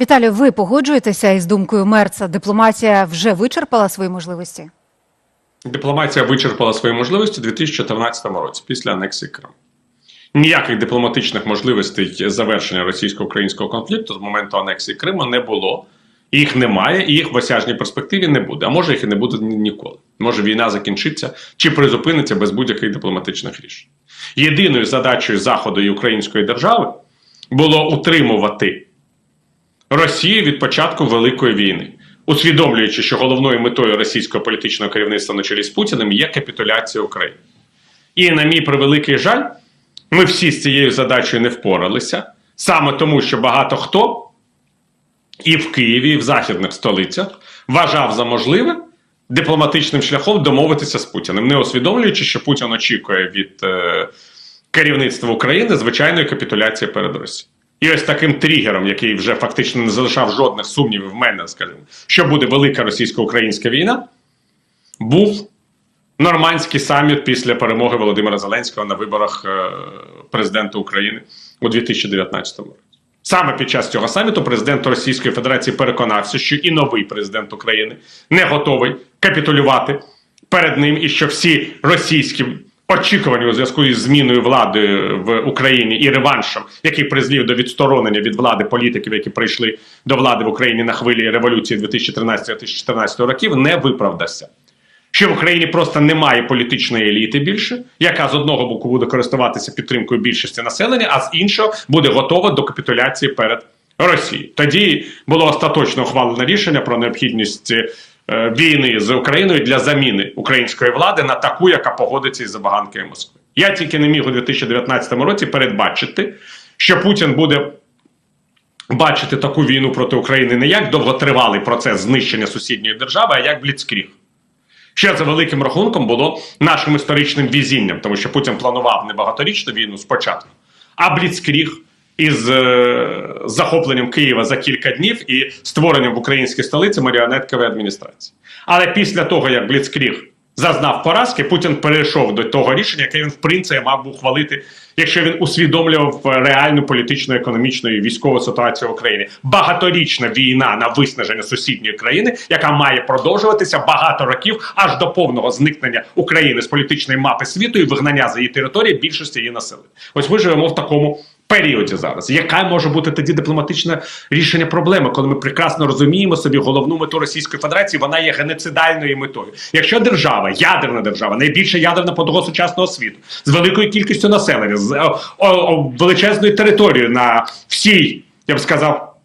Віталію, ви погоджуєтеся із думкою Мерца? Дипломатія вже вичерпала свої можливості? Дипломатія вичерпала свої можливості у 2014 році після анексії Криму. Ніяких дипломатичних можливостей завершення російсько-українського конфлікту з моменту анексії Криму не було. Їх немає, і їх в осяжній перспективі не буде. А може їх і не буде ніколи. Може війна закінчиться чи призупиниться без будь-яких дипломатичних рішень. Єдиною задачею Заходу і Української держави було утримувати Росію від початку Великої війни, усвідомлюючи, що головною метою російського політичного керівництва на чолі з Путіним є капітуляція України. І, на мій превеликий жаль, ми всі з цією задачею не впоралися, саме тому, що багато хто і в Києві, і в західних столицях вважав за можливе дипломатичним шляхом домовитися з Путіним, не усвідомлюючи, що Путін очікує від е, керівництва України звичайної капітуляції перед Росією. І ось таким тригером, який вже фактично не залишав жодних сумнівів в мене, скажімо, що буде велика російсько-українська війна, був нормандський саміт після перемоги Володимира Зеленського на виборах е, президента України у 2019 році. Саме під час цього саміту президент Російської Федерації переконався, що і новий президент України не готовий капітулювати перед ним, і що всі російські очікування у зв'язку із зміною влади в Україні і реваншем, який призвів до відсторонення від влади політиків, які прийшли до влади в Україні на хвилі революції 2013-2014 років, не виправдався що в Україні просто немає політичної еліти більше, яка з одного боку буде користуватися підтримкою більшості населення, а з іншого буде готова до капітуляції перед Росією. Тоді було остаточно ухвалено рішення про необхідність е, війни з Україною для заміни української влади на таку, яка погодиться із забаганкою Москви. Я тільки не міг у 2019 році передбачити, що Путін буде бачити таку війну проти України не як довготривалий процес знищення сусідньої держави, а як бліцкріг. Що за великим рахунком було нашим історичним візінням, тому що Путін планував не багаторічну війну спочатку, а бліцкріг із е, захопленням Києва за кілька днів і створенням в українській столиці маріонеткової адміністрації. Але після того, як бліцкріг зазнав поразки, Путін перейшов до того рішення, яке він в принципі мав би ухвалити, якщо він усвідомлював реальну політичну, економічну і військову ситуацію в Україні. Багаторічна війна на виснаження сусідньої країни, яка має продовжуватися багато років аж до повного зникнення України з політичної мапи світу і вигнання за її території більшості її населення. Ось ми живемо в такому. Періоді зараз, яка може бути тоді дипломатичне рішення проблеми, коли ми прекрасно розуміємо собі головну мету Російської Федерації, вона є геноцидальною метою. Якщо держава, ядерна держава, найбільша ядерна подруга сучасного світу, з великою кількістю населення, з о, о, о, величезною територією на всій, я б сказав,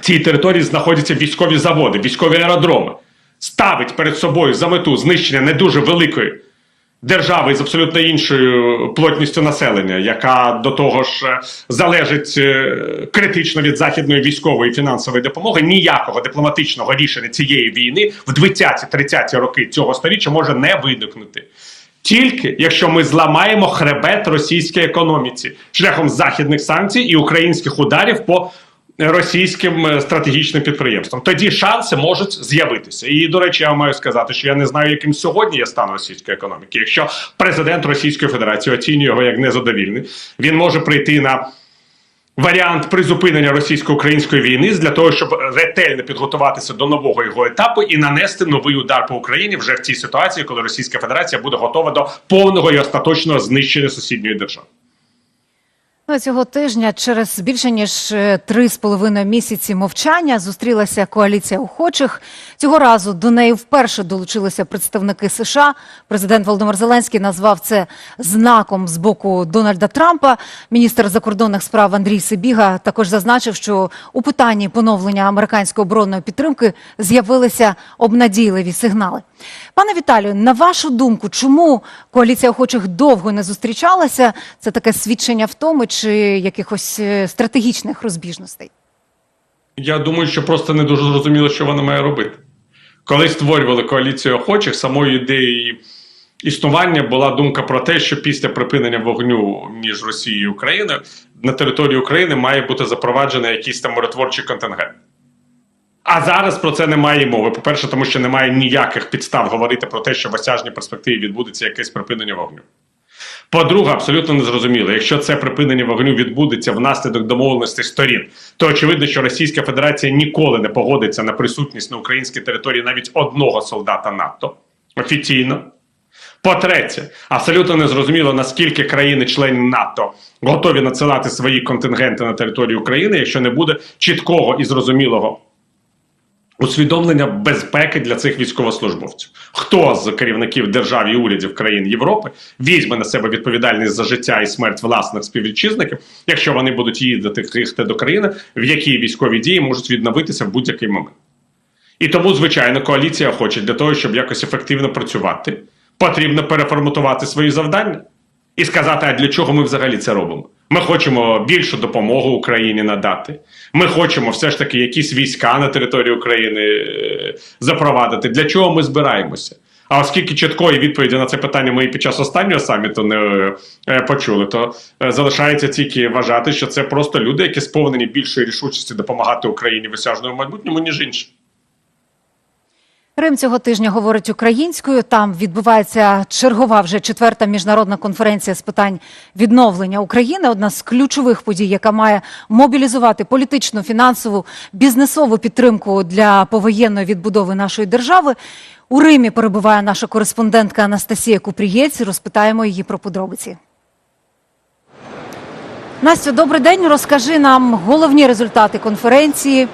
цій території знаходяться військові заводи, військові аеродроми, ставить перед собою за мету знищення не дуже великої держави з абсолютно іншою плотністю населення, яка до того ж е, залежить е, критично від західної військової і фінансової допомоги, ніякого дипломатичного рішення цієї війни в 20-30 роки цього сторіччя може не виникнути. Тільки якщо ми зламаємо хребет російській економіці шляхом західних санкцій і українських ударів по російським е, стратегічним підприємствам, тоді шанси можуть з'явитися. І до речі, я маю сказати, що я не знаю, яким сьогодні є стан російської економіки. Якщо президент Російської Федерації оцінює його як незадовільний, він може прийти на варіант призупинення російсько-української війни для того, щоб ретельно підготуватися до нового його етапу і нанести новий удар по Україні вже в цій ситуації, коли Російська Федерація буде готова до повного і остаточного знищення сусідньої держави. Ну, цього тижня через більше ніж е, три з половиною місяці мовчання зустрілася коаліція охочих. Цього разу до неї вперше долучилися представники США. Президент Володимир Зеленський назвав це знаком з боку Дональда Трампа. Міністр закордонних справ Андрій Сибіга також зазначив, що у питанні поновлення американської оборонної підтримки з'явилися обнадійливі сигнали. Пане Віталію, на вашу думку, чому коаліція охочих довго не зустрічалася? Це таке свідчення втоми чи якихось е, стратегічних розбіжностей? Я думаю, що просто не дуже зрозуміло, що вона має робити. Коли створювали коаліцію охочих, самою ідеєю існування була думка про те, що після припинення вогню між Росією і Україною на території України має бути запроваджений якийсь там миротворчий контингент. А зараз про це немає мови. По-перше, тому що немає ніяких підстав говорити про те, що в осяжній перспективі відбудеться якесь припинення вогню. По-друге, абсолютно незрозуміло, якщо це припинення вогню відбудеться внаслідок домовленості сторін, то очевидно, що Російська Федерація ніколи не погодиться на присутність на українській території навіть одного солдата НАТО офіційно. По-третє, абсолютно незрозуміло, наскільки країни-члени НАТО готові надсилати свої контингенти на територію України, якщо не буде чіткого і зрозумілого усвідомлення безпеки для цих військовослужбовців. Хто з керівників держав і урядів країн Європи візьме на себе відповідальність за життя і смерть власних співвітчизників, якщо вони будуть їздити до країни, в якій військові дії можуть відновитися в будь-який момент? І тому, звичайно, коаліція хоче для того, щоб якось ефективно працювати, потрібно переформатувати свої завдання і сказати, а для чого ми взагалі це робимо. Ми хочемо більшу допомогу Україні надати. Ми хочемо все ж таки якісь війська на території України е, запровадити. Для чого ми збираємося? А оскільки чіткої відповіді на це питання ми і під час останнього саміту не е, почули, то е, залишається тільки вважати, що це просто люди, які сповнені більшої рішучості допомагати Україні в майбутньому, ніж інші. Рим цього тижня говорить українською. Там відбувається чергова вже четверта міжнародна конференція з питань відновлення України. Одна з ключових подій, яка має мобілізувати політичну, фінансову, бізнесову підтримку для повоєнної відбудови нашої держави. У Римі перебуває наша кореспондентка Анастасія Купрієць. Розпитаємо її про подробиці. Настю, добрий день. Розкажи нам головні результати конференції.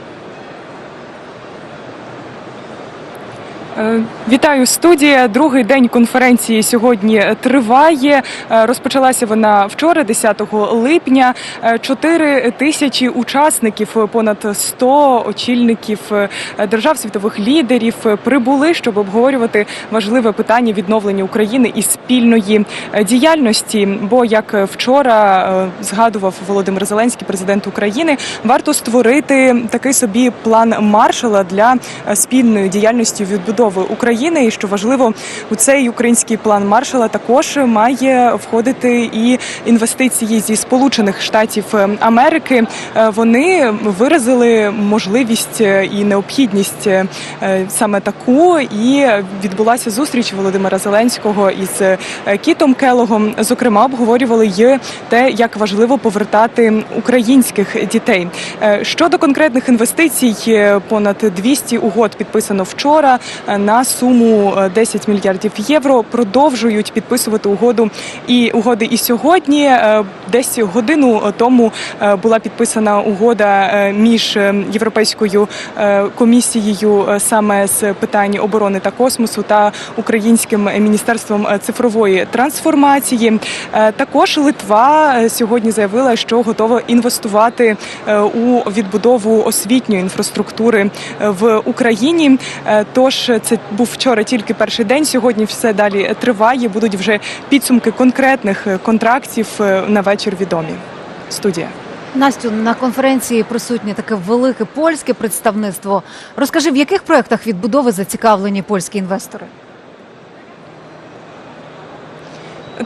Вітаю студія. Другий день конференції сьогодні триває. Е, Розпочалася вона вчора, 10 липня. Е, Чотири тисячі учасників, понад 100 очільників е, держав світових лідерів е, прибули, щоб обговорювати важливе питання відновлення України і спільної е, діяльності. Бо як вчора е, згадував Володимир Зеленський, президент України, варто створити такий собі план маршала для е, спільної діяльності відбудови України. І що важливо, у цей український план маршала також має входити і інвестиції зі Сполучених Штатів Америки. Е, Вони виразили можливість е, і необхідність е, саме таку, і відбулася зустріч Володимира Зеленського із е, Кітом Келогом. Зокрема, обговорювали й те, як важливо повертати українських дітей. Е, Щодо конкретних інвестицій, е, понад 200 угод підписано вчора е, на суму е, 10 мільярдів євро. Продовжують підписувати угоду і угоди і сьогодні. Е, Десь годину тому е, була підписана угода е, між е, європейською е, комісією е, саме з питань оборони та космосу та українським міністерством е, цифрової трансформації. Е, Також Литва е, сьогодні заявила, що готова інвестувати е, у відбудову освітньої інфраструктури е, в Україні. Е, Тож це був вчора тільки перший день. Сьогодні все далі триває. Будуть вже підсумки конкретних е, контрактів е, на вечір відомі. Студія. Настю, на конференції присутнє таке велике польське представництво. Розкажи, в яких проєктах відбудови зацікавлені польські інвестори?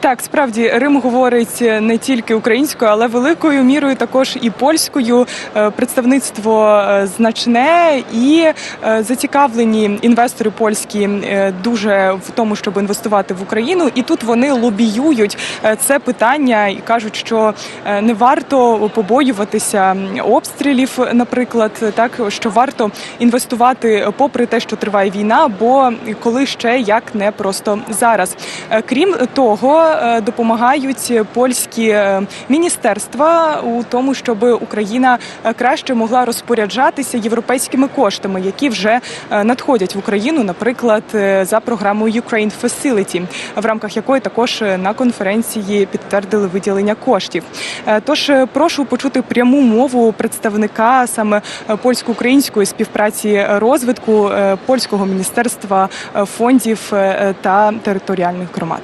Так, справді Рим говорить не тільки українською, але великою мірою також і польською. Е, Представництво е, значне і е, зацікавлені інвестори польські е, дуже в тому, щоб інвестувати в Україну. І тут вони лобіюють е, це питання і кажуть, що е, не варто побоюватися обстрілів, наприклад, так що варто інвестувати попри те, що триває війна, бо коли ще як не просто зараз. Е, Крім того, е, допомагають польські е, міністерства у тому, щоб Україна е, краще могла розпоряджатися європейськими коштами, які вже е, надходять в Україну, наприклад, е, за програмою Ukraine Facility, в рамках якої також е, на конференції підтвердили виділення коштів. Е, Тож е, прошу почути пряму мову представника саме е, польсько-української співпраці е, розвитку е, польського міністерства е, фондів е, та територіальних громад.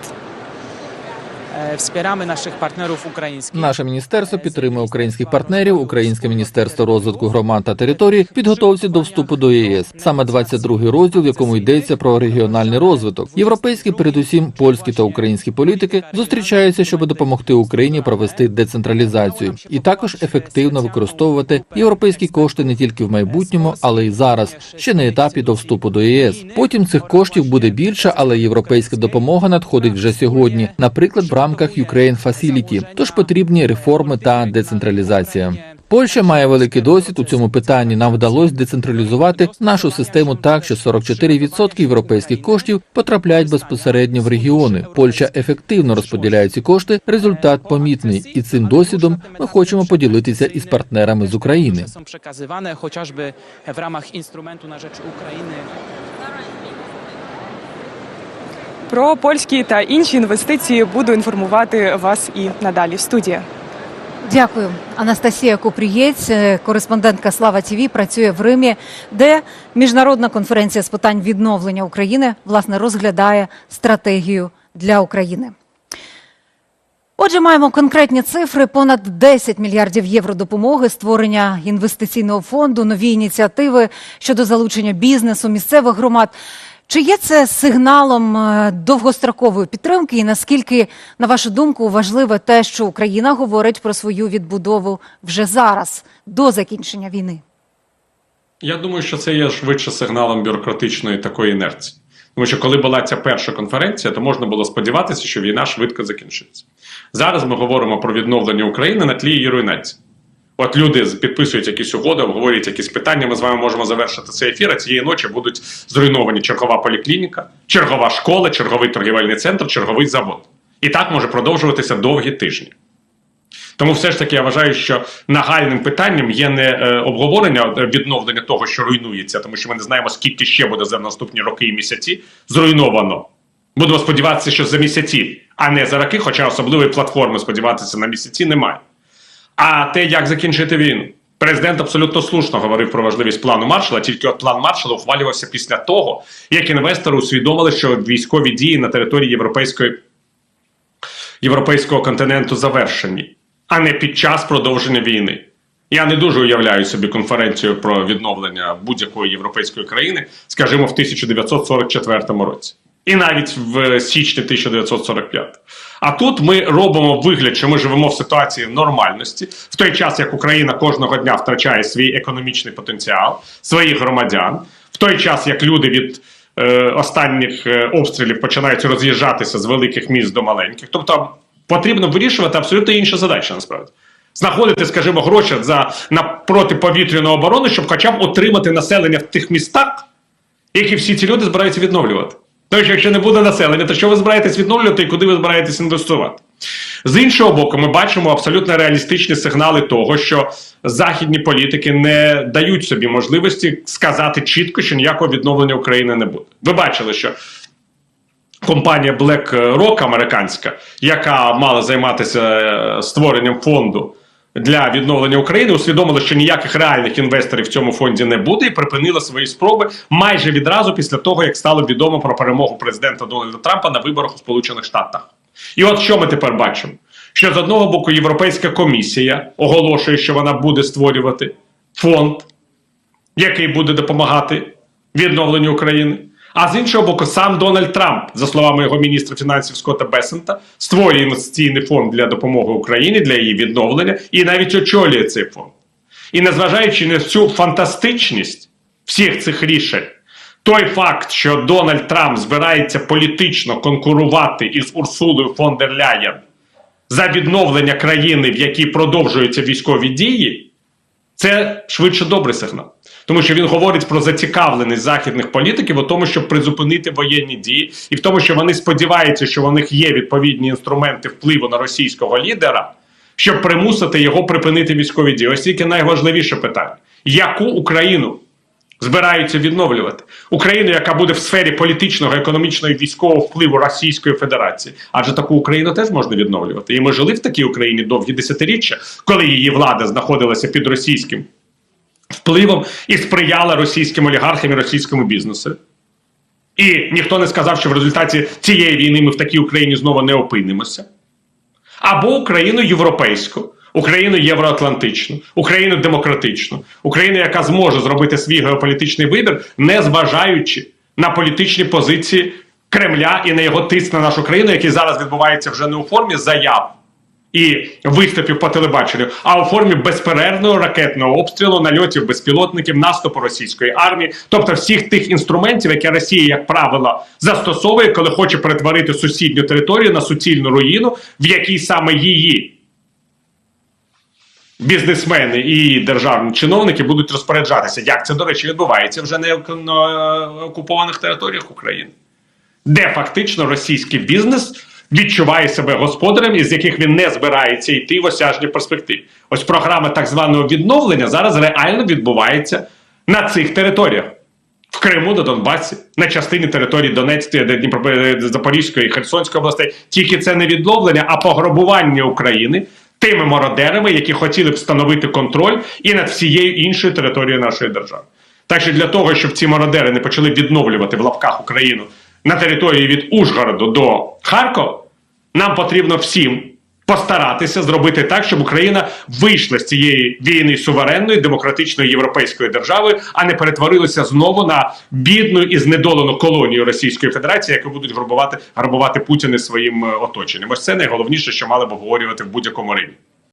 Wspieramy naszych partnerów ukraińskich. Наше міністерство підтримує українських партнерів, Українське міністерство розвитку громад та територій підготовці до вступу до ЄС. Саме 22-й розділ, в якому йдеться про регіональний розвиток. Європейські, передусім польські та українські політики зустрічаються, щоб допомогти Україні провести децентралізацію і також ефективно використовувати європейські кошти не тільки в майбутньому, але й зараз, ще на етапі до вступу до ЄС. Потім цих коштів буде більше, але європейська допомога надходить вже сьогодні. Наприклад, рамках Ukraine Facility, тож потрібні реформи та децентралізація. Польща має великий досвід у цьому питанні. Нам вдалося децентралізувати нашу систему так, що 44% європейських коштів потрапляють безпосередньо в регіони. Польща ефективно розподіляє ці кошти. Результат помітний, і цим досвідом ми хочемо поділитися із партнерами з України. Są przekazywane chociażby w ramach instrumentu na rzecz Ukrainy. Про польські та інші інвестиції буду інформувати вас і надалі. Студія. Дякую. Анастасія Купрієць, е, кореспондентка Слава ТІВІ, працює в Римі, де міжнародна конференція з питань відновлення України власне розглядає стратегію для України. Отже, маємо конкретні цифри: понад 10 мільярдів євро допомоги, створення інвестиційного фонду, нові ініціативи щодо залучення бізнесу, місцевих громад. Чи є це сигналом е, довгострокової підтримки? І наскільки, на вашу думку, важливе те, що Україна говорить про свою відбудову вже зараз, до закінчення війни? Я думаю, що це є швидше сигналом бюрократичної такої інерції. Тому що коли була ця перша конференція, то можна було сподіватися, що війна швидко закінчиться. Зараз ми говоримо про відновлення України на тлі її руйнації. От люди підписують якісь угоди, обговорюють якісь питання. Ми з вами можемо завершити цей ефір. А цієї ночі будуть зруйновані чергова поліклініка, чергова школа, черговий торгівельний центр, черговий завод. І так може продовжуватися довгі тижні. Тому все ж таки я вважаю, що нагальним питанням є не е, обговорення е, відновлення того, що руйнується, тому що ми не знаємо, скільки ще буде за наступні роки і місяці зруйновано. Будемо сподіватися, що за місяці, а не за роки, хоча особливої платформи сподіватися на місяці немає. А те, як закінчити війну. Президент абсолютно слушно говорив про важливість плану маршала, тільки от план маршала ухвалювався після того, як інвестори усвідомили, що військові дії на території європейської європейського континенту завершені, а не під час продовження війни. Я не дуже уявляю собі конференцію про відновлення будь-якої європейської країни, скажімо, в 1944 році. І навіть в січні 1945. А тут ми робимо вигляд, що ми живемо в ситуації нормальності, в той час як Україна кожного дня втрачає свій економічний потенціал, своїх громадян, в той час як люди від е, останніх е, обстрілів починають роз'їжджатися з великих міст до маленьких. Тобто потрібно вирішувати абсолютно інші задачі насправді. Знаходити, скажімо, гроші за на протиповітряну оборону, щоб хоча б отримати населення в тих містах, які всі ці люди збираються відновлювати. Тому що якщо не буде населення, то що ви збираєтесь відновлювати і куди ви збираєтесь інвестувати? З іншого боку, ми бачимо абсолютно реалістичні сигнали того, що західні політики не дають собі можливості сказати чітко, що ніякого відновлення України не буде. Ви бачили, що компанія BlackRock американська, яка мала займатися е, створенням фонду для відновлення України, усвідомила, що ніяких реальних інвесторів в цьому фонді не буде, і припинила свої спроби майже відразу після того, як стало відомо про перемогу президента Дональда Трампа на виборах у Сполучених Штатах. І от що ми тепер бачимо? Що з одного боку Європейська комісія оголошує, що вона буде створювати фонд, який буде допомагати відновленню України. А з іншого боку, сам Дональд Трамп, за словами його міністра фінансів Скотта Бесента, створює інвестиційний фонд для допомоги Україні для її відновлення і навіть очолює цей фонд. І незважаючи на всю фантастичність всіх цих рішень, той факт, що Дональд Трамп збирається політично конкурувати із Урсулою фон дер Ляєн за відновлення країни, в якій продовжуються військові дії, це швидше добрий сигнал. Тому що він говорить про зацікавленість західних політиків у тому, щоб призупинити воєнні дії, і в тому, що вони сподіваються, що у них є відповідні інструменти впливу на російського лідера, щоб примусити його припинити військові дії. Ось тільки найважливіше питання: яку Україну збираються відновлювати? Україну, яка буде в сфері політичного, економічного і військового впливу Російської Федерації. Адже таку Україну теж можна відновлювати. І ми жили в такій Україні довгі десятиріччя, коли її влада знаходилася під російським впливом і сприяла російським олігархам і російському бізнесу. І ніхто не сказав, що в результаті цієї війни ми в такій Україні знову не опинимося. Або Україну європейську, Україну євроатлантичну, Україну демократичну, Україну, яка зможе зробити свій геополітичний вибір, не зважаючи на політичні позиції Кремля і на його тиск на нашу країну, який зараз відбувається вже не у формі заяв і виступів по телебаченню, а у формі безперервного ракетного обстрілу, нальотів безпілотників, наступу російської армії, тобто всіх тих інструментів, які Росія, як правило, застосовує, коли хоче перетворити сусідню територію на суцільну руїну, в якій саме її бізнесмени і державні чиновники будуть розпоряджатися. Як це, до речі, відбувається вже на окупованих територіях України, де фактично російський бізнес відчуває себе господарем, із яких він не збирається йти в осяжній перспективі. Ось програма так званого відновлення зараз реально відбувається на цих територіях. В Криму, на Донбасі, на частині території Донецької, Дніпро- Запорізької Херсонської областей. Тільки це не відновлення, а пограбування України тими мародерами, які хотіли б встановити контроль і над всією іншою територією нашої держави. Так що для того, щоб ці мародери не почали відновлювати в лапках Україну на території від Ужгороду до Харкова, нам потрібно всім постаратися зробити так, щоб Україна вийшла з цієї війни суверенної демократичної європейської держави, а не перетворилася знову на бідну і знедолену колонію Російської Федерації, яку будуть грабувати грабувати Путіни своїм е, оточенням. Ось це найголовніше, що мали б обговорювати в будь-якому Римі.